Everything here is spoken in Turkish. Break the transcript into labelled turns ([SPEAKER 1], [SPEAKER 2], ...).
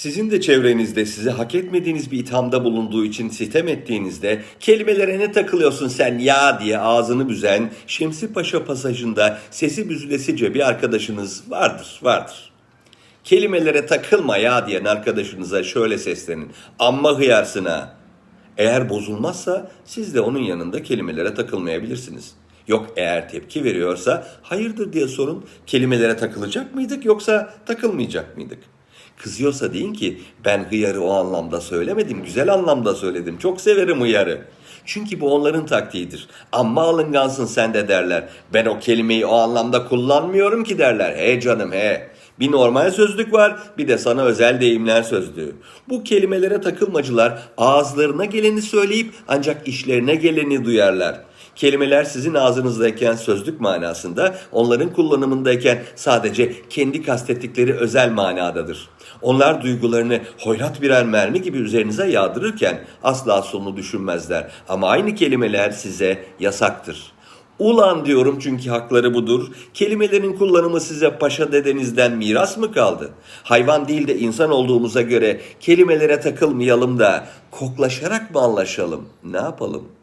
[SPEAKER 1] Sizin de çevrenizde size hak etmediğiniz bir ithamda bulunduğu için sitem ettiğinizde kelimelere ne takılıyorsun sen ya diye ağzını büzen Şemsi Paşa pasajında sesi büzülesice bir arkadaşınız vardır, vardır. Kelimelere takılma ya diyen arkadaşınıza şöyle seslenin. Amma hıyarsın ha. Eğer bozulmazsa siz de onun yanında kelimelere takılmayabilirsiniz. Yok eğer tepki veriyorsa hayırdır diye sorun kelimelere takılacak mıydık yoksa takılmayacak mıydık? Kızıyorsa deyin ki ben hıyarı o anlamda söylemedim güzel anlamda söyledim çok severim hıyarı. Çünkü bu onların taktiğidir. Amma alıngansın sen de derler. Ben o kelimeyi o anlamda kullanmıyorum ki derler. He canım he. Bir normal sözlük var, bir de sana özel deyimler sözlüğü. Bu kelimelere takılmacılar ağızlarına geleni söyleyip ancak işlerine geleni duyarlar. Kelimeler sizin ağzınızdayken sözlük manasında, onların kullanımındayken sadece kendi kastettikleri özel manadadır. Onlar duygularını hoyrat birer mermi gibi üzerinize yağdırırken asla sonunu düşünmezler. Ama aynı kelimeler size yasaktır. Ulan diyorum çünkü hakları budur. Kelimelerin kullanımı size paşa dedenizden miras mı kaldı? Hayvan değil de insan olduğumuza göre kelimelere takılmayalım da koklaşarak mı anlaşalım? Ne yapalım?